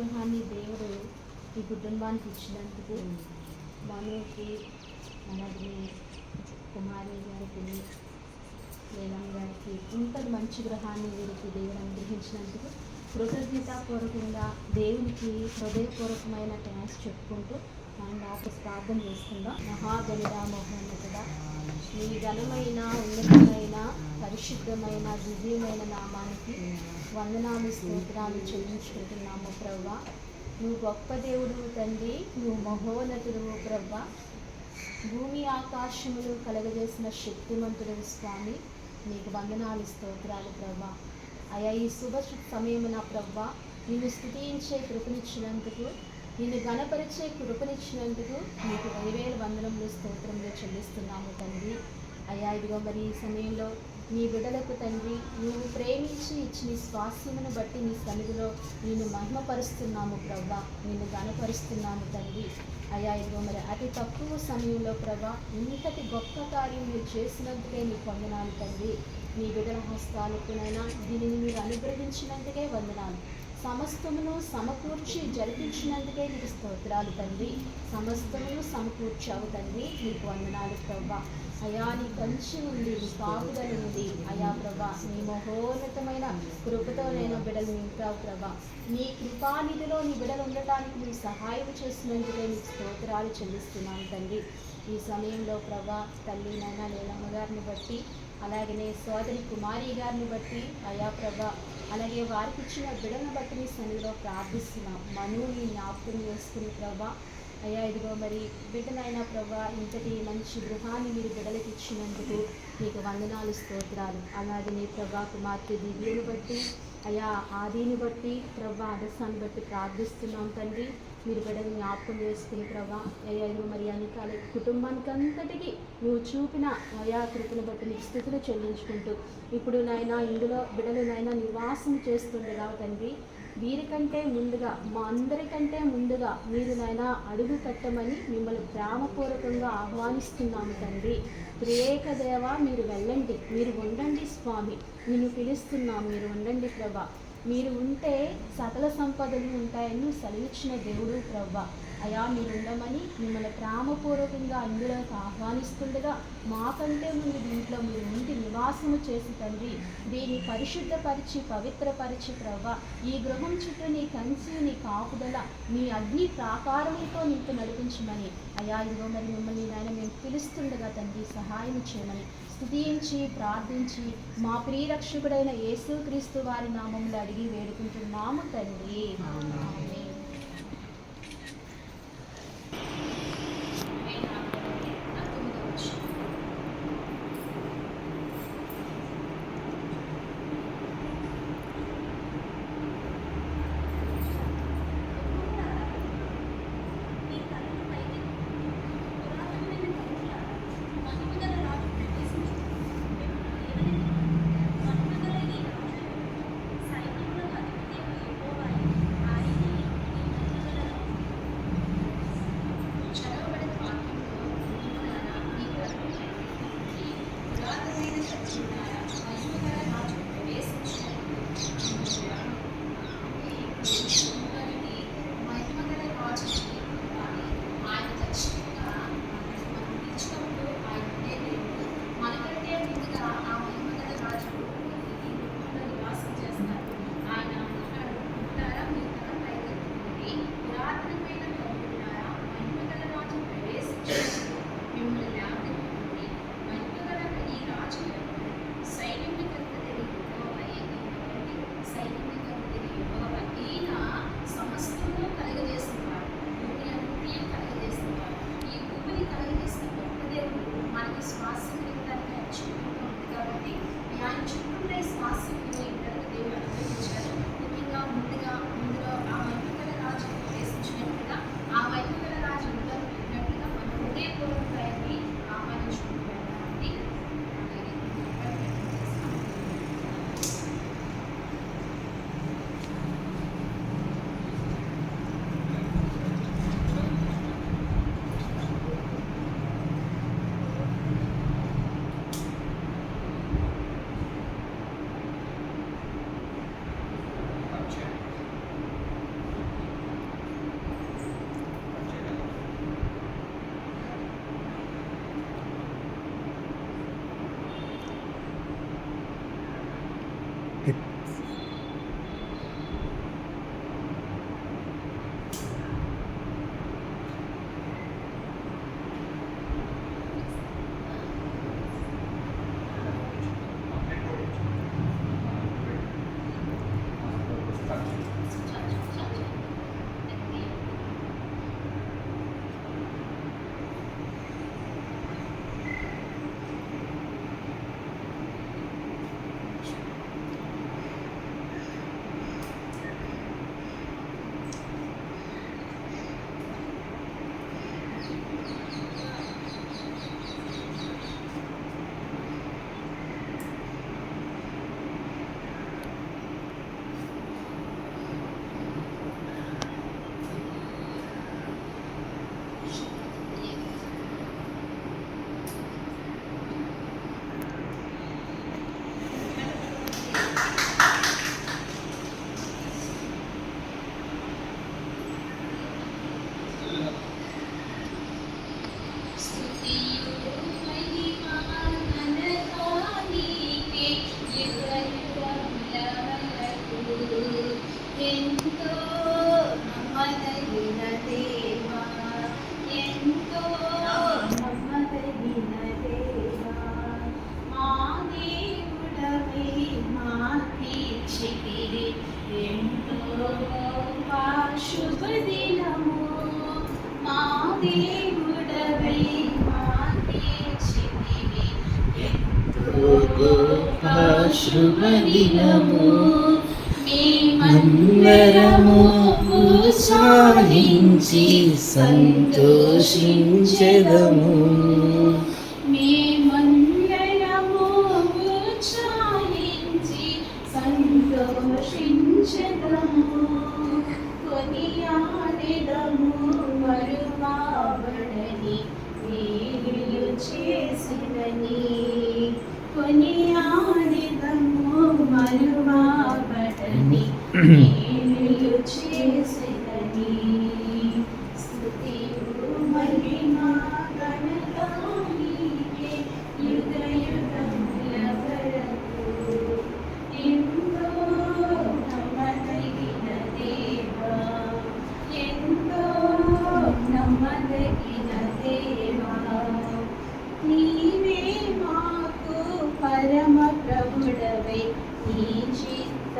గృహాన్ని దేవుడు ఈ కుటుంబానికి ఇచ్చినందుకు మనకి అలాగే కుమారి గారికి నీలం గారికి ఇంత మంచి గ్రహాన్ని వీరికి దేవుడు అనుగ్రహించినందుకు కృతజ్ఞతాపూర్వకంగా దేవునికి హృదయపూర్వకమైన థ్యాంక్స్ చెప్పుకుంటూ మనం నాకు ప్రార్థన చేసుకుందాం మహాగణిదా మహోన్నతుడా నీ ఘనమైన ఉన్నతమైన పరిశుద్ధమైన దివ్యమైన నామానికి వందనాలు స్తోత్రాలు చెల్లించుకుంటున్నాము ప్రవ్వా. నువ్వు గొప్ప దేవుడు తండ్రి నువ్వు మహోన్నతుడు ప్రవ్వా. భూమి ఆకాశములు కలగజేసిన శక్తిమంతుడు స్వామి. నీకు వందనాలు స్తోత్రాలు ప్రభా అయా ఈ శుభ సమయమున ప్రభా నిన్ను స్థుతించే కృపనిచ్చినందుకు నిన్ను గణపరిచే కృపనిచ్చినందుకు మీకు పదివేల వందనములు స్తోత్రంలో చెల్లిస్తున్నాము తండ్రి. అయ్యా ఇదిగో మరి ఈ సమయంలో నీ బిడ్డలకు తండ్రి నువ్వు ప్రేమించి ఇచ్చిన స్వాస్యమును బట్టి నీ సన్నిధిలో నేను మహిమపరుస్తున్నాము ప్రభా. నిన్ను గణపరుస్తున్నాము తండ్రి. అయ్యా ఇదిగో మరి అతి తక్కువ సమయంలో ప్రభా ఇంతటి గొప్ప కార్యం మీరు చేసినందుకే నీ పొందనాలు తండ్రి. నీ బిడ్డల హస్తాలకునైనా దీనిని మీరు అనుగ్రహించినందుకే వందనాలు. సమస్తమును సమకూర్చి జరిపించినందుకే నీకు స్తోత్రాలు తండ్రి. సమస్తమును సమకూర్చావు తండ్రి. నీకు వందనాలు ప్రభా. అయా నీ కంచి ఉంది నీ కాపుదల ఉంది అయా ప్రభా నీ మహోన్నతమైన కృపతో నేను బిడలు నింపావు ప్రభా. నీ కృపానిధిలో నీ బిడలు ఉండటానికి నీ సహాయం చేసినందుకే నీకు స్తోత్రాలు చెల్లిస్తున్నాను తండ్రి. ఈ సమయంలో ప్రభా తల్లి నాయన నీలమ్మ గారిని బట్టి అలాగే సోదరి కుమారి గారిని బట్టి అయా ప్రభా అలాగే వారికి ఇచ్చిన బిడను బట్టి మీ సన్నిధిలో ప్రార్థిస్తున్నాం. మనువుని జ్ఞాపకం చేసుకుని ప్రభా అయ్యా ఇదిగో మరి బిడ్డనైనా ప్రభా ఇంతటి మంచి గృహాన్ని మీరు బిడ్డలకు ఇచ్చినందుకు మీకు వందనాలు స్తోత్రాలు. అలాగే నీ ప్రభా కుమార్తె దివ్యను బట్టి అయా ఆదిని బట్టి ప్రభా అదస్సాన్ని బట్టి ప్రార్థిస్తున్నాం తండ్రి. మీరు బిడ్డని జ్ఞాపకం చేసుకుని ప్రభా అయ్యా ఇదిగో మరి అనికాల కుటుంబానికి అంతటికి నువ్వు చూపిన అయా కృపను బట్టి నీకు స్థితులు చెల్లించుకుంటూ ఇప్పుడు నాయన ఇందులో బిడ్డలు నాయన నివాసం చేస్తుండగా తండ్రి వీరికంటే ముందుగా మా అందరికంటే ముందుగా మీరు నాయన అడుగు కట్టమని మిమ్మల్ని ప్రేమపూర్వకంగా ఆహ్వానిస్తున్నాము తండ్రి. ప్రేక దేవ మీరు వెళ్ళండి మీరు ఉండండి స్వామి నిన్ను పిలుస్తున్నాం మీరు ఉండండి ప్రభా. మీరు ఉంటే సకల సంపదలు ఉంటాయని సెలవిచ్చిన దేవుడు ప్రవ్వ. అయా మీరు ఉండమని మిమ్మల్ని ప్రేమపూర్వకంగా అందులోకి ఆహ్వానిస్తుండగా మాకంటే ముందు దీంట్లో మీరు ఉండి నివాసము చేసి తండ్రి దీన్ని పరిశుద్ధపరిచి పవిత్రపరిచి ప్రవ్వ. ఈ గృహం చుట్టూ నీ కంచి నీ కాపుదల మీ అగ్ని ప్రాకారములతో నీకు నడిపించమని. అయా ఇదిగో మరి మిమ్మల్ని నాయన మేము పిలుస్తుండగా తండ్రి సహాయం చేయమని. స్తుతించి ప్రార్థించి మా ప్రియరక్షకుడైన యేసుక్రీస్తు వారి నామములు అడిగి వేడుకుంటున్నాము తండ్రి. దినము మీ మందరము సాధించి సంతోషించదము.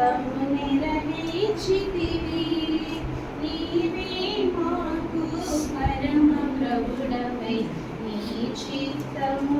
కమ్ము నెరవేర్చితివి నీవే మాకు పరమ ప్రభుడమై నీ చిత్తము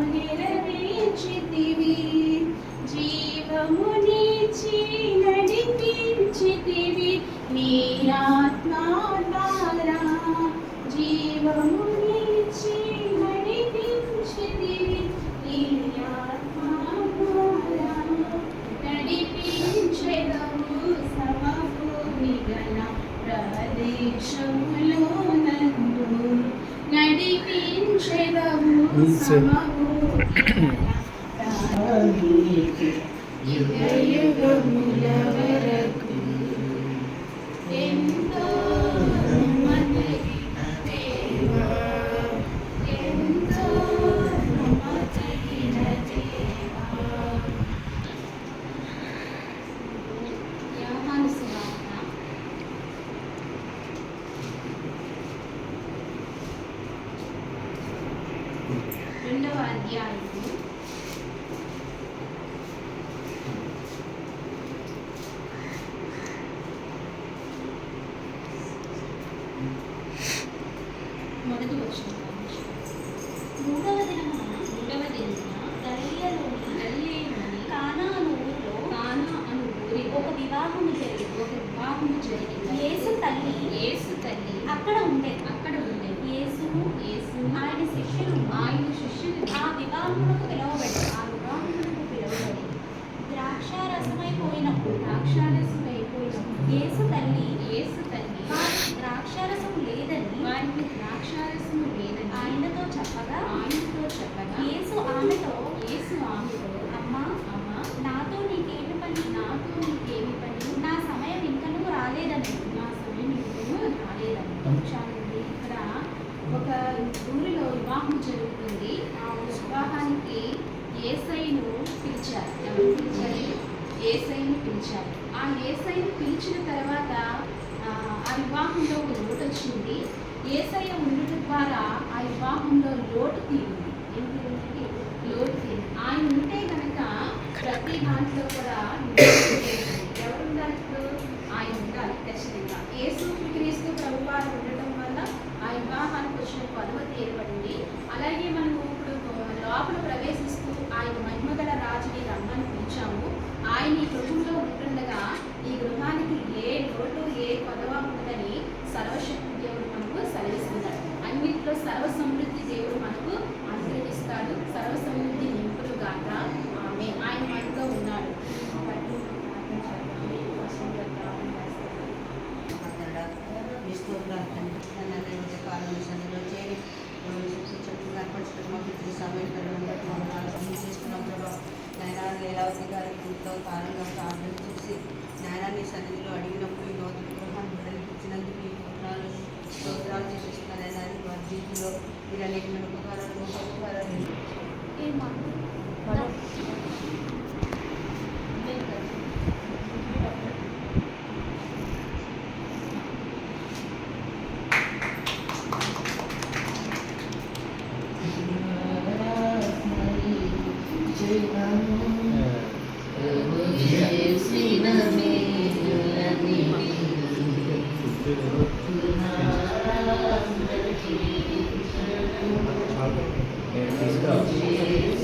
you Yüreğim gönlüm తల్లి యేసు తల్లి అక్కడ ఉండే అక్కడ ఉండే. యేసును యేసు ఆయన శిష్యులు ఆయన శిష్యులు ఆ వివాహములకు పిలువబడి ఆ వివాహములకు పిలువబడి ద్రాక్షారసమైపోయినప్పుడు ద్రాక్షారసం అయిపోయినప్పుడు యేసు తల్లి యేసు తల్లి. ద్రాక్షారసం లేదని వారికి ద్రాక్షారసం లేదని ఆయనతో చెప్పగా ఆయనతో చెప్పగా యేసు ఆమెతో యేసు ఆమెతో ఊరిలో వివాహం జరుగుతుంది. ఆ వివాహానికి ఏసైను పిలిచారు. ఎవరు పిలిచారు? ఏసైని పిలిచారు. ఆ ఏసైను పిలిచిన తర్వాత ఆ వివాహంలో ఒక లోటు వచ్చింది. ఏసై ఉండటం ద్వారా ఆ వివాహంలో లోటు తీరింది. ఏంటి లోటు తీరింది. ఆయన ఉంటే కనుక ప్రతి దాంట్లో కూడా ఎవరు ఉండాలి ఆయన ఉండాలి ఖచ్చితంగా. ఏసు ఆ వచ్చిన పనుమతి ఏర్పడింది. అలాగే మనము ఇప్పుడు లోపల ప్రవేశిస్తూ ఆయన మహిమగల రాజుని రమ్మని పిలిచాము. ఆయన ఈ గృహంలో ఉంటుండగా ఈ గృహానికి ఏ లోటు ఏ పదవ ఉండదని సర్వశక్తి దేవుడు మనకు సెలవిస్తున్నాడు. అన్నింటిలో సర్వ సమృద్ధి దేవుడు మనకు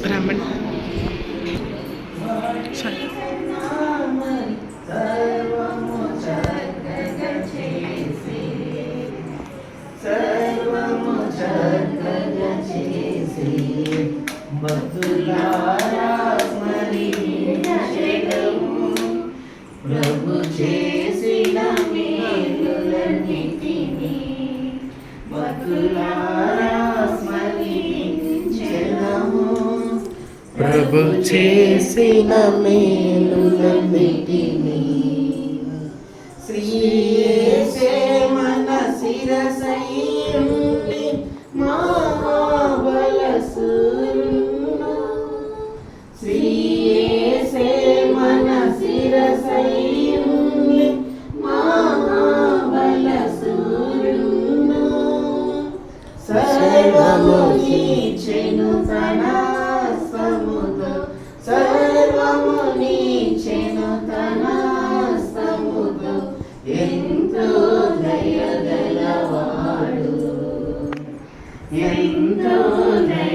బ్రాహ్మణ్ చేసిన ఎంతో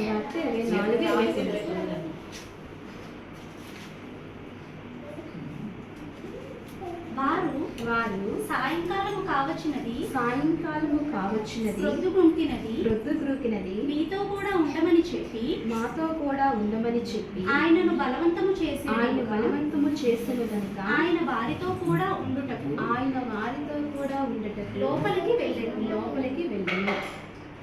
ఇరవై నాలుగు ఇరవై వారు వారు సాయంకాలము కావచ్చినది సాయంకాలము కావచ్చినది ప్రొద్దుగుంటినది రొద్దు గ్రూకినది మీతో కూడా ఉండమని చెప్పి మాతో కూడా ఉండమని చెప్పి ఆయనను బలవంతము చేసి ఆయన బలవంతము చేసిన కనుక ఆయన వారితో కూడా ఉండుటకు ఆయన వారితో కూడా ఉండటకు లోపలికి వెళ్ళాను లోపలికి వెళ్ళాను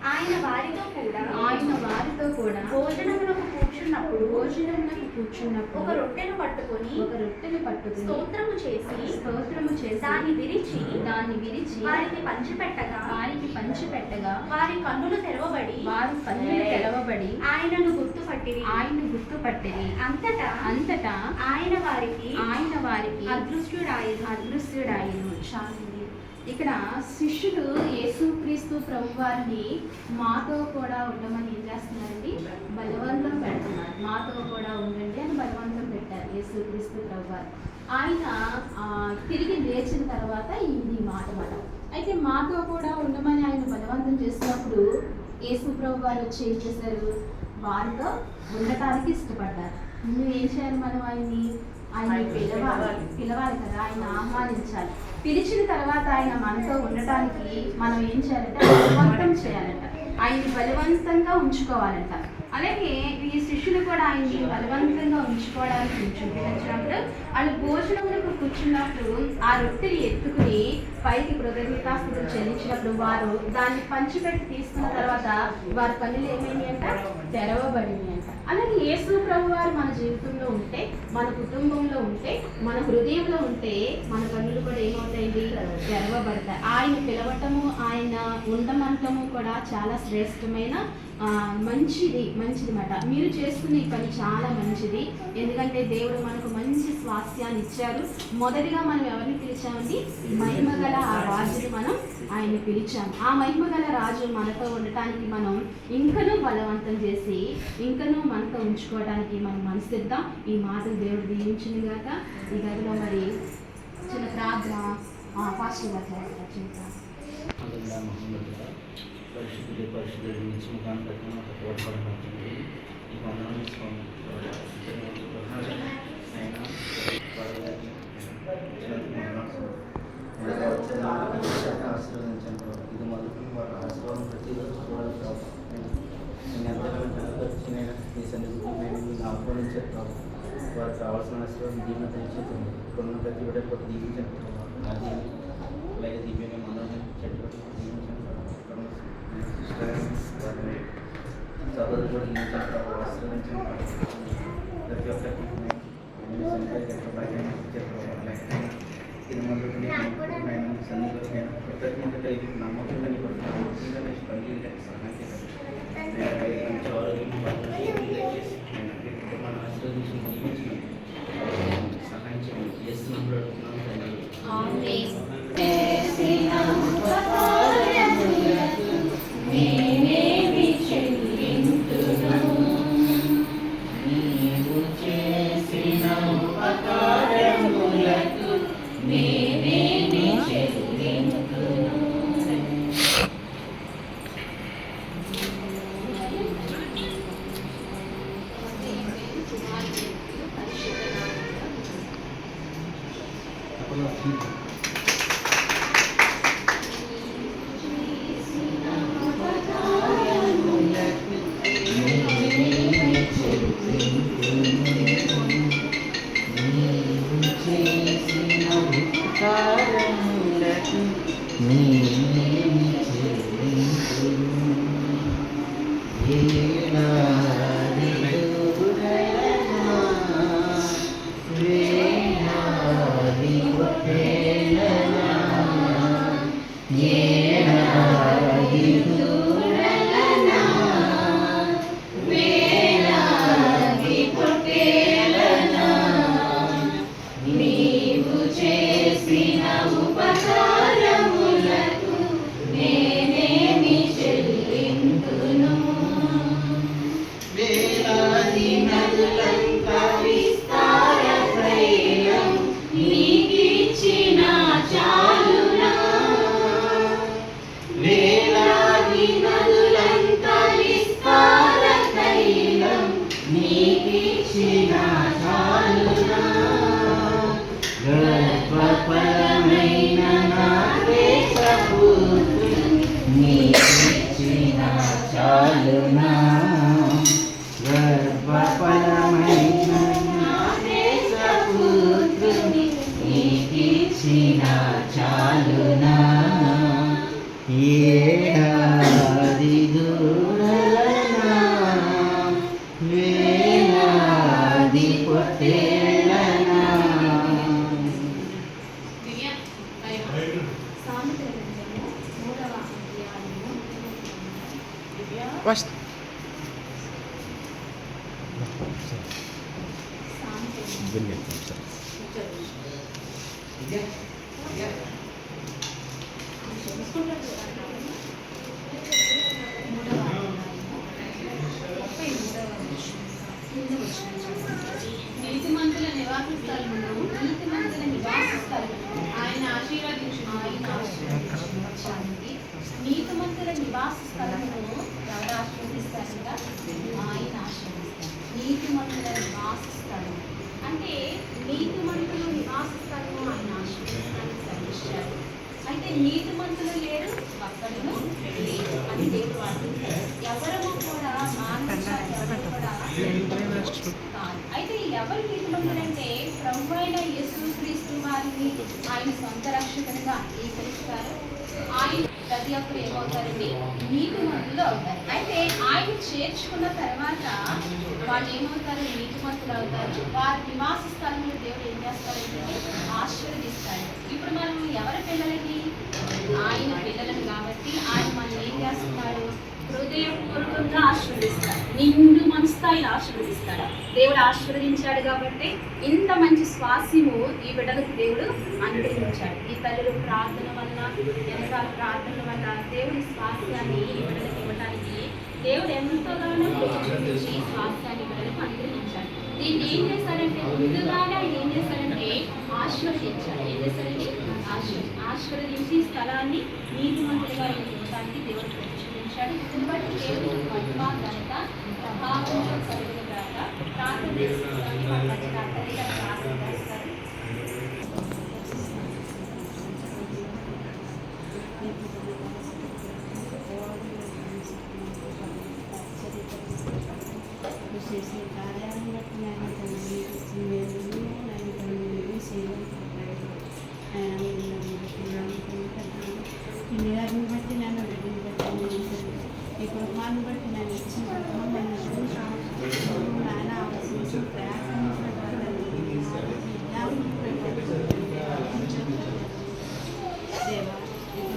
ఆయన వారితో కూడా ఆయన వారితో కూడా భోజనములకు కూర్చున్నప్పుడు భోజనములకు కూర్చున్నప్పుడు ఒక రొట్టెను పట్టుకొని ఒక రొట్టెను పట్టుకుని స్తోత్రము చేసి స్తోత్రము చేసి దాన్ని విరిచి దాన్ని విరిచి వారికి పంచిపెట్టగా వారికి పంచిపెట్టగా వారి కన్నులు తెరవబడి వారు కన్నులు తెరవబడి ఆయనను గుర్తుపట్టిరి. ఆయన గుర్తుపట్టిరి. అంతటా అంతటా ఆయన వారికి ఆయన వారికి అదృష్టుడాయను అదృశ్యుడాయను. చాలండి ఇక్కడ శిష్యులు యేసుక్రీస్తు ప్రభు వారిని మాతో కూడా ఉండమని ఏం చేస్తున్నారండి? బలవంతం పెడుతున్నారు. మాతో కూడా ఉండండి అని బలవంతం పెట్టారు యేసుక్రీస్తు ప్రభు వారు ఆయన తిరిగి లేచిన తర్వాత ఇది మాట మాట. అయితే మాతో కూడా ఉండమని ఆయన బలవంతం చేసినప్పుడు యేసు ప్రభు వారు వచ్చి ఏం చేశారు? వారితో ఉండటానికి ఇష్టపడ్డారు. నువ్వు ఏం చేయాలి మనం ఆయన్ని? ఆయన పిలవాలి పిలవాలి కదా ఆయన ఆహ్వానించాలి. పిలిచిన తర్వాత ఆయన మనతో ఉండటానికి మనం ఏం చేయాలంటే బలవంతం చేయాలంట. ఆయన్ని బలవంతంగా ఉంచుకోవాలంట. అలాగే ఈ శిష్యులు కూడా ఆయన్ని బలవంతంగా ఉంచుకోవడానికి చూపించినప్పుడు వాళ్ళు భోజనములకు కూర్చున్నప్పుడు ఆ రొట్టెని ఎత్తుకుని పైకి కృతజ్ఞతాస్తుతులు చెల్లించినప్పుడు వారు దాన్ని పంచిపెట్టి తీసుకున్న తర్వాత వారి పనులు ఏమైంది అంట తెరవబడింది అంట అలాగే యేసు ప్రభు వారు మన జీవితంలో ఉంటే మన కుటుంబంలో ఉంటే మన హృదయంలో ఉంటే మన కన్నులు కూడా ఏమవుతాయండి? గర్వపడతాయి ఆయన పిలవటము ఆయన ఉండమంటము కూడా చాలా శ్రేష్టమైన మంచిది మంచిది మాట మీరు చేస్తున్న ఈ పని చాలా మంచిది. ఎందుకంటే దేవుడు మనకు మంచి స్వాస్థ్యాన్ని ఇచ్చారు మొదటిగా మనం ఎవరిని పిలిచామండి? మహిమగల ఆ రాజుని మనం ఆయన్ని పిలిచాం. ఆ మహిమగల రాజు మనతో ఉండటానికి మనం ఇంకనూ బలవంతం చేసి ఇంకనూ మనతో ఉంచుకోవడానికి మనం మనసిద్దాం ఈ మాటలు దేవుడు దీవించింది కాక ఈ గదిలో మరి చిన్న ప్రార్థన ఫాస్ట్గా చేస్తారు. పరిశుద్ధుడి పరిశుద్ధుడి నుంచి ముఖాన్ని బట్టి మాకు తోడ్పడుతుంది ఈ వందనం స్వామి అయినా ఆశీర్వదించండి ఇది మొదలుకొని వారి ఆశీర్వాదం ప్రతిరోజు చూడాలి ప్రభావ నేను ఎంతగానో కనపరిచి మీ సన్నిధికి వారికి కావాల్సిన ఆశీర్వాదం దీవెన తెచ్చేస్తుంది ఇప్పుడున్న ప్రతి ఒక్కటి కూడా దీవించండి అది నా దీవెన అలాగే మనం చెట్లు వారిని చదువు కూడా దీవించండి ప్రభావ ఆశీర్వదించండి ప్రభావ ప్రతి ఒక్కరికి నేను సంఖ్య ఎక్కడ భాగ్యం ఇచ్చారు Thank you. నీకిచ్చిన చాలునా ఏడాది నీతిమంతుల నివాస స్థలమును ఎవరు ఆశీర్వదిస్తారంట ఆయన ఆశీర్వదిస్తారు నీతిమంతుల నివాస స్థలం అంటే నీతిమంతులు నివాస స్థలము ఆయన ఆశీర్వదిస్తానికి సరిచారు అయితే నీతిమంతులు లేరు ఒక్కడును లేరు అని దేవుడు వాడుతుంటారు ఎవరము కూడా మానవ కూడా కాదు. అయితే ఎవరు నీతిమంతులంటే ప్రభు అయిన యేసుక్రీస్తు వారిని ఆయన సొంత రక్షకునిగా అంగీకరిస్తారు. ఆయన ప్రతి ఒక్కరు ఏమవుతారండి నీతిమంతులు అవుతారు. అయితే ఆయన చేర్చుకున్న తర్వాత వాళ్ళు ఏమవుతారు? నీతిమంతులు అవుతారు. వారి నివాస స్థలంలో దేవుడు ఏం చేస్తారంటే ఆశీర్వదిస్తాడు. ఇప్పుడు మనం ఎవరి పిల్లలకి ఆయన పిల్లలను కాబట్టి ఆయన మనల్ని హృదయపూర్వకంగా ఆశీర్వదిస్తాడు. నిండు మనస్థాయిని ఆశీర్వదిస్తాడు. దేవుడు ఆశీర్వదించాడు కాబట్టి ఇంత మంచి స్వాస్యము ఈ బిడ్డలకు దేవుడు అనుగ్రహించాడు. ఈ తల్లుల ప్రార్థన వల్ల వెనకాల ప్రార్థన వల్ల దేవుడి స్వాస్యాన్ని ఈ బిడ్డలకు ఇవ్వడానికి దేవుడు ఎంతగానో ప్రోత్సహించి ఈ స్వాస్యాన్ని బిడ్డలకు అనుగ్రహించాడు. దీన్ని ఏం చేశాడంటే ముందుగానే ఆయన ఏం చేశాడంటే ఆశీర్వదించాడు. ఏం చేశాడంటే ఆశీర్ ఆశీర్వదించి స్థలాన్ని నీతిమంతులుగా ఇవ్వడానికి దేవుడు ప్రతిష్ఠించాడు దీన్ని బట్టి దేవుడు మహిమ ఘనత ప్రభావం కలుగును గాక ప్రార్థన చేసుకుంటానికి మన మధ్యన తల్లి గారు ప్రార్థన చేస్తారు చేసే కార్యాలను బట్టి నేను తండ్రి నేను నేను తండ్రి సేవలు ఆయన ఈ నిరాశను బట్టి నన్ను బిడ్డను బట్టి నేను తండ్రి ఈ కుటుంబాన్ని బట్టి నేను ఇచ్చిన కుటుంబం నన్ను చూసాను నాయన ఆలోచించి ప్రయాసం దేవా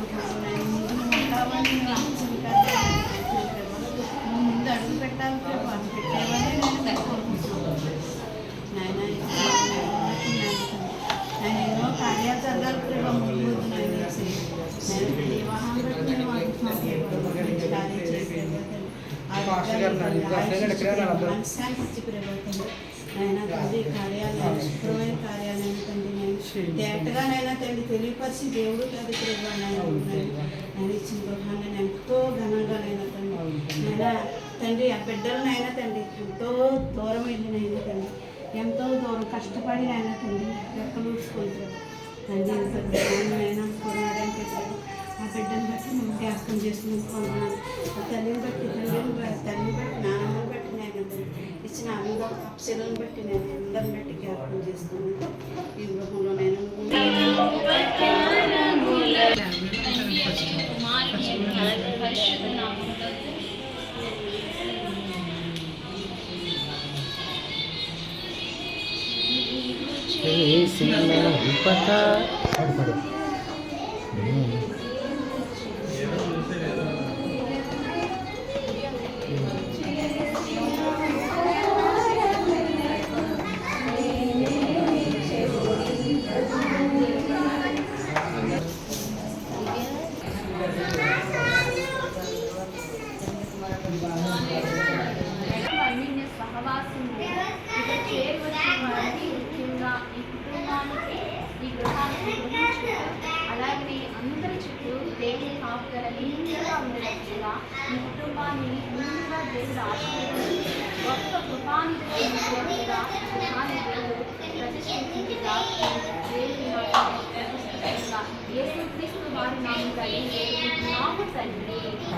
ఇప్పుడు నేను ముందు ఉంటామని నేను ఆశించాను నువ్వు ముందు అడుగు పెట్టాలి ప్రభు అది పెట్టేవని నేను కోరుకుంటున్నాను నాయన నేను ఎన్నో కార్యాలు జరగాలి ప్రభు ముందు ముందు నేను వేసి నేను వివాహం బట్టి నేను అనుకుంటున్నాను కార్యం చేసేది మనశ్శాంతి ఆయన తండ్రి కార్యాలయం శుభ్రమైన కార్యాలయం తండ్రి నేను తేటగానైనా తండ్రి తెలియపరిచి దేవుడు కాదు ఆయన ఇచ్చిన గృహాన్ని నేను ఎంతో ఘనంగానైనా తండ్రి తండ్రి ఆ బిడ్డలనైనా తండ్రి ఎంతో దూరం వెళ్ళినైనా తండ్రి ఎంతో దూరం కష్టపడి ఆయన తండ్రి ఎక్కడ ఊడ్చుకుంటారు తండ్రి ఎంత కొనడానికి ఆ బిడ్డను బట్టి మేము జ్ఞాపకం చేసుకుంటున్నాను ఆ తల్లిని బట్టి తల్లిని బట్టి తల్లిని బట్టి నాన్నని బట్టి ఇచ్చిన అందరూ అప్సలను బట్టి నేను అందరిని బట్టి జ్ఞాపకం చేసుకున్నాను. ఈ గృహంలో నేను చేసిన ఉపకార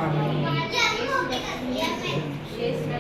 తండ్రి యేసు